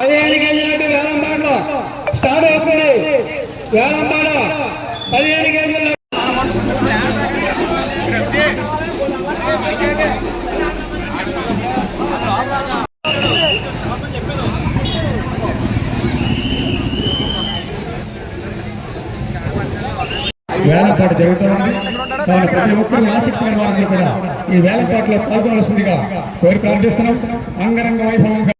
పదిహేను కేజీలంటే వేలం పాటలు స్టార్ట్ అవుతుంది. వేలం పాట పదిహేను కేజీలు వేలంపాట జరుగుతూ ఉంది కావున ప్రతి ఒక్కరు ఆసక్తి గల వారందరూ కూడా ఈ వేలంపాటలో పాల్గొనవలసిందిగా కోరి ప్రార్థిస్తున్నాం. అంగరంగ వైభవంగా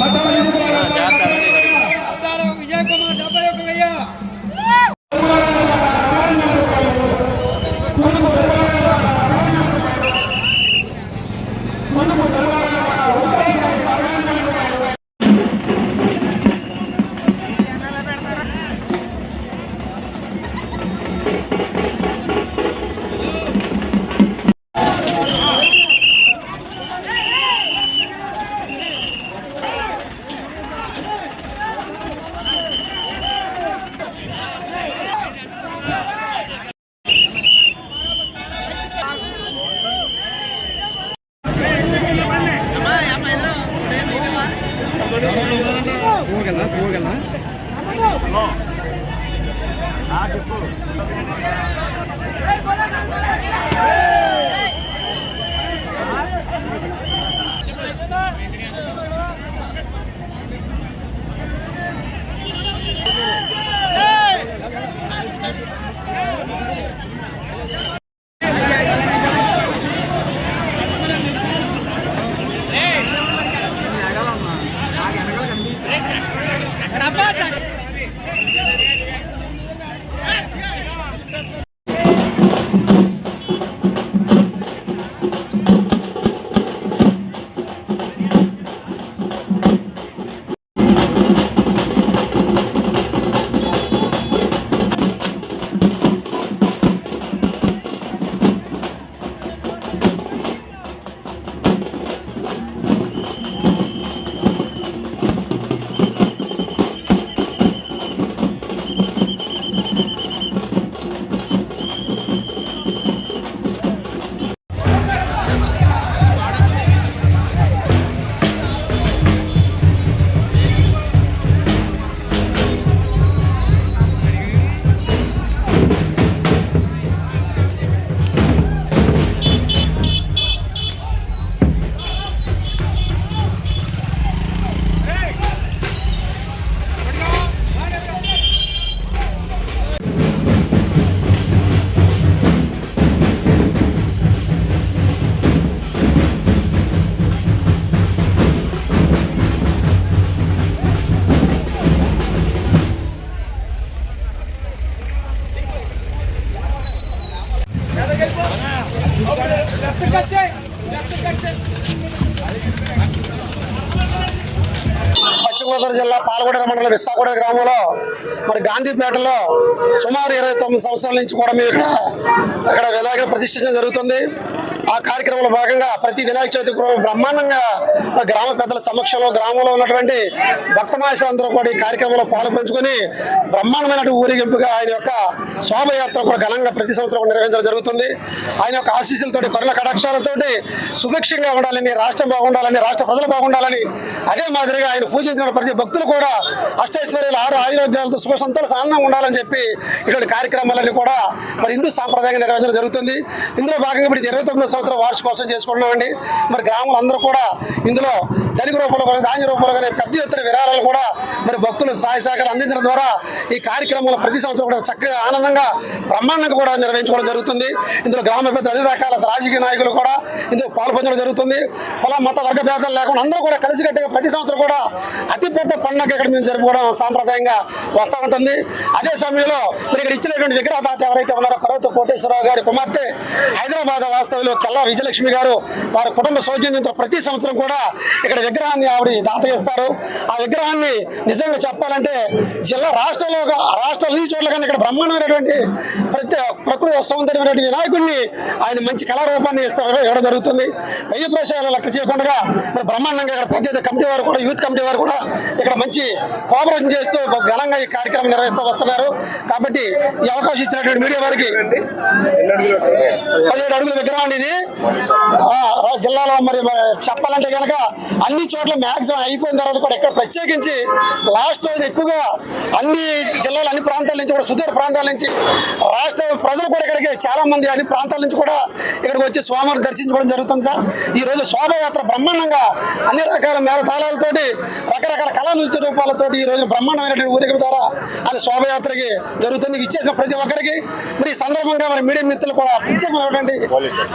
పదిహేను Yeah. తూర్పుగోదావరి జిల్లా పాల్గొండ మండలం విశాఖగూడ గ్రామంలో మరి గాంధీపేటలో సుమారు ఇరవై తొమ్మిది సంవత్సరాల నుంచి కూడా మేము ఇక్కడ ఇక్కడ వినాయకుడు ప్రతిష్ఠించడం జరుగుతుంది. ఆ కార్యక్రమంలో భాగంగా ప్రతి వినాయక చవితి బ్రహ్మాండంగా గ్రామ పెద్దల సమక్షంలో గ్రామంలో ఉన్నటువంటి భక్తమాసులందరూ కూడా ఈ కార్యక్రమంలో పాలు పంచుకొని బ్రహ్మాండమైన ఊరేగింపుగా ఆయన యొక్క శోభయాత్ర కూడా ఘనంగా ప్రతి సంవత్సరం నిర్వహించడం జరుగుతుంది. ఆయన యొక్క ఆశీస్సులతోటి కరుణ కటాక్షాలతోటి సుభిక్షంగా ఉండాలని రాష్ట్రం బాగుండాలని రాష్ట్ర ప్రజలు బాగుండాలని అదే మాదిరిగా ఆయన పూజించిన ప్రతి భక్తులు కూడా అష్టైశ్వర్యాలు ఆరు ఆయురోగ్యాలతో శుభ సంతోష ఆనందంగా ఉండాలని చెప్పి ఇటువంటి కార్యక్రమాలన్నీ కూడా మరి హిందూ సాంప్రదాయంగా నిర్వహించడం జరుగుతుంది. ఇందులో భాగంగా ఇప్పుడు ఇరవై తొమ్మిదో సంవత్సరం వార్షికోత్సవం చేసుకుంటున్నామండి. మరి గ్రామాలు అందరూ కూడా ఇందులో ధనిక రూపంలో కానీ ధాన్య రూపంలో కానీ పెద్ద ఎత్తున విరాళాలు కూడా మరి భక్తులు సహాయ సహకారం అందించడం ద్వారా ఈ కార్యక్రమంలో ప్రతి సంవత్సరం కూడా చక్కగా ఆనందంగా బ్రహ్మాండంగా కూడా నిర్వహించుకోవడం జరుగుతుంది. ఇందులో గ్రామ పెద్దలు అన్ని రకాల రాజకీయ నాయకులు కూడా ఇందులో పాల్పొందడం జరుగుతుంది. కుల మత వర్గ భేదాలు లేకుండా అందరూ కూడా కలిసికట్టుగా ప్రతి సంవత్సరం కూడా అతిపెద్ద పండుగ ఇక్కడ మేము జరుపుకోవడం సాంప్రదాయంగా వస్తూ ఉంటుంది. అదే సమయంలో మీరు ఇక్కడ ఇచ్చినటువంటి విగ్రహదాత ఎవరైతే ఉన్నారో కరోతో కోటేశ్వరరావు గారి కుమార్తె హైదరాబాద్ వాస్తవ్యులు కల్లా విజయలక్ష్మి గారు వారి కుటుంబ సౌజన్యంతో ప్రతి సంవత్సరం కూడా ఇక్కడ విగ్రహాన్ని ఆవిడ దాత చేస్తారు ఆ విగ్రహాన్ని నిజంగా చెప్పాలంటే జిల్లా రాష్ట్రంలో రాష్ట్రం నుంచి చోట్ల కానీ ఇక్కడ బ్రహ్మాండమైనటువంటి ప్రతి ప్రకృతి సౌందర్యమైనటువంటి వినాయకుడిని ఆయన మంచి కళారూపాన్ని ఇస్తారు. ఇవ్వడం జరుగుతుంది. వెయ్యి ప్రవేశాలు లెక్క చేయకుండా మరి బ్రహ్మాండంగా ఇక్కడ పెద్ద కమిటీ వారు కూడా యూత్ కమిటీ వారు కూడా ఇక్కడ మంచి కోఆపరేషన్ చేస్తూ ఘనంగా ఈ కార్యక్రమం నిర్వహిస్తూ వస్తున్నారు. కాబట్టి ఈ అవకాశం ఇచ్చినటువంటి మీడియా వారికి పదిహేడు అడుగుల విగ్రహం ఇది జిల్లాలో మరి చెప్పాలంటే కనుక అన్ని చోట్ల మ్యాక్సిమం అయిపోయిన తర్వాత కూడా ఇక్కడ ప్రత్యేకించి లాస్ట్ రోజు ఎక్కువగా అన్ని జిల్లాల అన్ని ప్రాంతాల నుంచి కూడా సుదూర ప్రాంతాల నుంచి రాష్ట్ర ప్రజలు కూడా ఇక్కడికి చాలా మంది అన్ని ప్రాంతాల నుంచి కూడా ఇక్కడికి వచ్చి స్వామివారిని దర్శించుకోవడం జరుగుతుంది సార్. ఈ రోజు శోభయాత్ర బ్రహ్మాండంగా అన్ని రకాల మేళతాళాలతోటి రకరకాల కళా నృత్య రూపాలతోటి ఈ రోజు బ్రహ్మాండమైనటువంటి ఊరేగింపు ద్వారా అది శోభయాత్రకి జరుగుతుంది. ఇచ్చేసిన ప్రతి ఒక్కరికి మరి ఈ సందర్భంగా మరి మీడియా మిత్రులు కూడా ప్రత్యేకమైనటువంటి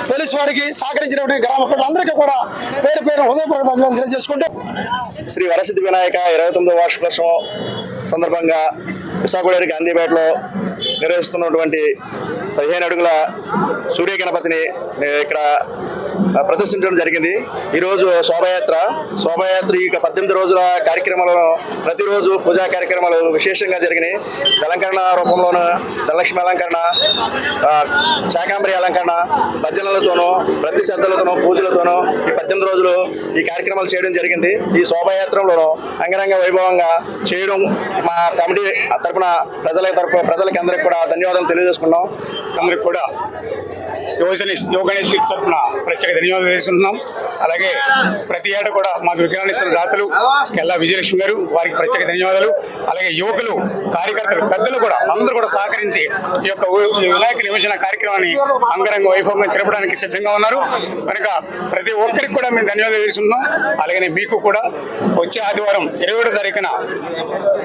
పోలీసు వారికి సహకరించినటువంటి గ్రామ ప్రజలందరికీ కూడా పేరు పేరు హృదయపూర్వక ధన్యవాదాలు తెలియజేసుకుంటూ శ్రీ వరసిద్ధి వినాయక ఇరవై తొమ్మిదో వార్షికోత్సవం సందర్భంగా విశాఖడేరి గాంధీపేటలో నిర్వహిస్తున్నటువంటి పదిహేను అడుగుల సూర్య గణపతిని ఇక్కడ ప్రదర్శించడం జరిగింది. ఈరోజు శోభయాత్ర. శోభయాత్ర ఈ పద్దెనిమిది రోజుల కార్యక్రమాలను ప్రతిరోజు పూజా కార్యక్రమాలు విశేషంగా జరిగినాయి. అలంకరణ రూపంలోను ధనలక్ష్మి అలంకరణ శాకాంబరి అలంకరణ భజనలతోనూ ప్రతి శ్రద్ధలతోనూ పూజలతోనూ ఈ పద్దెనిమిది రోజులు ఈ కార్యక్రమాలు చేయడం జరిగింది. ఈ శోభాయాత్రలోనూ అంగరంగ వైభవంగా చేయడం మా కమిటీ తరపున ప్రజల తరఫున ప్రజలకి అందరికి కూడా ధన్యవాదాలు తెలియజేసుకున్నాం. అందరికి కూడా యువజన యువగణేష్ తరఫున ప్రత్యేక ధన్యవాదాలు తెలుసుకుంటున్నాం. అలాగే ప్రతి ఏటా కూడా మాకు విగ్రహాన్ని ఇస్తున్న దాతలు కెల్లా విజయలక్ష్మి గారు వారికి ప్రత్యేక ధన్యవాదాలు. అలాగే యువకులు కార్యకర్తలు పెద్దలు కూడా అందరూ కూడా సహకరించి ఈ యొక్క వినాయక నిమజ్జన కార్యక్రమాన్ని అంగరంగ వైభవంగా జరపడానికి సిద్ధంగా ఉన్నారు. కనుక ప్రతి ఒక్కరికి కూడా మేము ధన్యవాదాలు చేస్తున్నాం అలాగే మీకు కూడా వచ్చే ఆదివారం ఇరవై ఏడో తారీఖున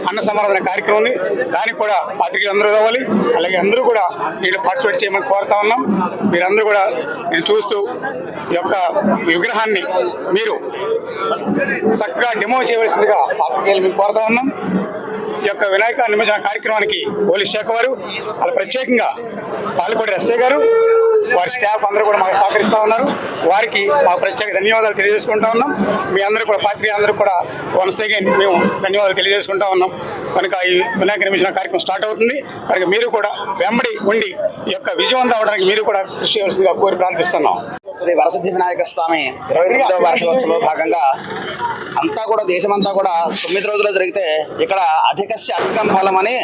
అన్న సమారాధన కార్యక్రమం ఉంది. దానికి కూడా పాత్రికలు అందరూ రావాలి. అలాగే అందరూ కూడా దీంట్లో పార్టిసిపేట్ చేయమని కోరుతా ఉన్నాం. మీరందరూ కూడా నేను చూస్తూ ఈ యొక్క విగ్రహాన్ని మీరు చక్కగా డెమో చేయవలసిందిగా పాత్రికేయులు మేము కోరుతా ఉన్నాం. ఈ యొక్క వినాయక నిమజ్జన కార్యక్రమానికి పోలీస్ శాఖ వారు అలా ప్రత్యేకంగా పాల్గొండే ఎస్ఐ గారు వారి స్టాఫ్ అందరూ కూడా మాకు సహకరిస్తూ ఉన్నారు. వారికి మా ప్రత్యేక ధన్యవాదాలు తెలియజేసుకుంటా ఉన్నాం. మీ అందరూ కూడా పాత్రిక అందరూ కూడా వన్స్ అగైన్ మేము ధన్యవాదాలు తెలియజేసుకుంటా ఉన్నాం. కనుక ఈ వినాయక నిమజ్జన కార్యక్రమం స్టార్ట్ అవుతుంది. కనుక మీరు కూడా వెంబడి ఉండి ఈ యొక్క విజయవంతం అవడానికి మీరు కూడా కృషి చేయవలసిందిగా కోరి ప్రార్థిస్తున్నాం. శ్రీ వరసిద్ధి వినాయక స్వామి ఇరవై తొమ్మిదవ వార్షికోత్సవంలో భాగంగా అంతా కూడా దేశమంతా కూడా తొమ్మిది రోజులు జరిగితే ఇక్కడ అధికస్య అధికం ఫలం అని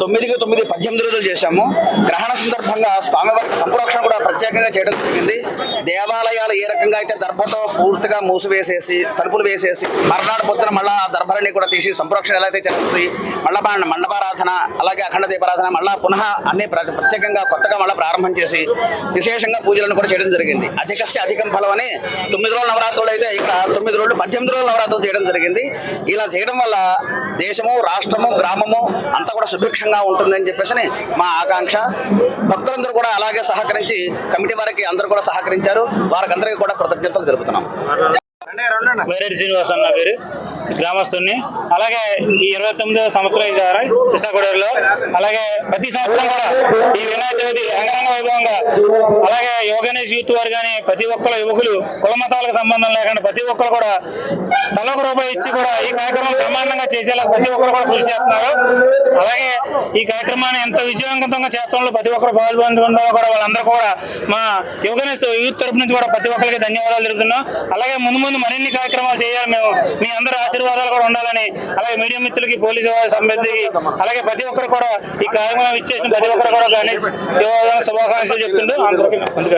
తొమ్మిదికి తొమ్మిది పద్దెనిమిది రోజులు చేశాము. గ్రహణ సందర్భంగా స్వామివారికి సంప్రోక్షణ కూడా ప్రత్యేకంగా చేయడం జరిగింది. దేవాలయాలు ఏ రకంగా అయితే దర్భతో పూర్తిగా మూసివేసేసి తలుపులు వేసేసి మర్నాడు పొద్దున మళ్ళా ఆ దర్భలని కూడా తీసి సంప్రోక్షణ ఎలా అయితే చేస్తుంది మళ్ళా మండపారాధన అలాగే అఖండ దీపారాధన మళ్ళా పునః అన్ని ప్ర- ప్రత్యేకంగా కొత్తగా మళ్ళీ ప్రారంభం చేసి విశేషంగా పూజలను కూడా చేయడం జరిగింది. అధికస్య అధికం ఫలం అని తొమ్మిది రోజుల నవరాత్రులు అయితే ఇక్కడ తొమ్మిది రోజులు పద్దెనిమిది రోజుల నవరాత్రులు చేయడం జరిగింది. ఇలా చేయడం వల్ల దేశము రాష్ట్రము గ్రామము అంతా కూడా సుభిక్షంగా ఉంటుందని చెప్పేసి మా ఆకాంక్ష. భక్తులందరూ కూడా అలాగే సహకరించి కమిటీ వారికి అందరూ కూడా సహకరించారు. వారికి అందరికీ కూడా కృతజ్ఞతలు జరుపుతున్నాం వైరెడ్డి శ్రీనివాస్ అన్న పేరు. గ్రామస్తుని అలాగే ఈ ఇరవై తొమ్మిదో సంవత్సరం ద్వారా విశాఖలో అలాగే ప్రతి సంవత్సరం కూడా ఈ వినాయక చవితి అంగరంగ వైభవంగా అలాగే యోగనేష్ యూత్ వారు కానీ ప్రతి ఒక్కరు యువకులు కుల మతాలకు సంబంధం లేకుండా ప్రతి ఒక్కరు కూడా తలకు రూపాయి ఇచ్చి కూడా ఈ కార్యక్రమం బ్రహ్మాండంగా చేసేలా ప్రతి ఒక్కరు కూడా కృషి చేస్తున్నారు. అలాగే ఈ కార్యక్రమాన్ని ఎంత విజయవంతంగా చేస్తాలో ప్రతి ఒక్కరు పాల్పొందుకుంటారో కూడా వాళ్ళందరూ కూడా మా యోగనేష్ యూత్ తరపు నుంచి కూడా ప్రతి ఒక్కరికి ధన్యవాదాలు జరుగుతున్నాం అలాగే ముందు ముందు మరిన్ని కార్యక్రమాలు చేయాలి మేము మీ అందరి ఆశీర్వాదాలు కూడా ఉండాలని అలాగే మీడియా మిత్రులకి పోలీసు వారి సంబంధికి అలాగే ప్రతి ఒక్కరు కూడా ఈ కార్యక్రమం ఇచ్చేసిన ప్రతి ఒక్కరు కూడా గణేష్ శుభాకాంక్షలు చెప్తుంటూ అందరికీ ముందుకు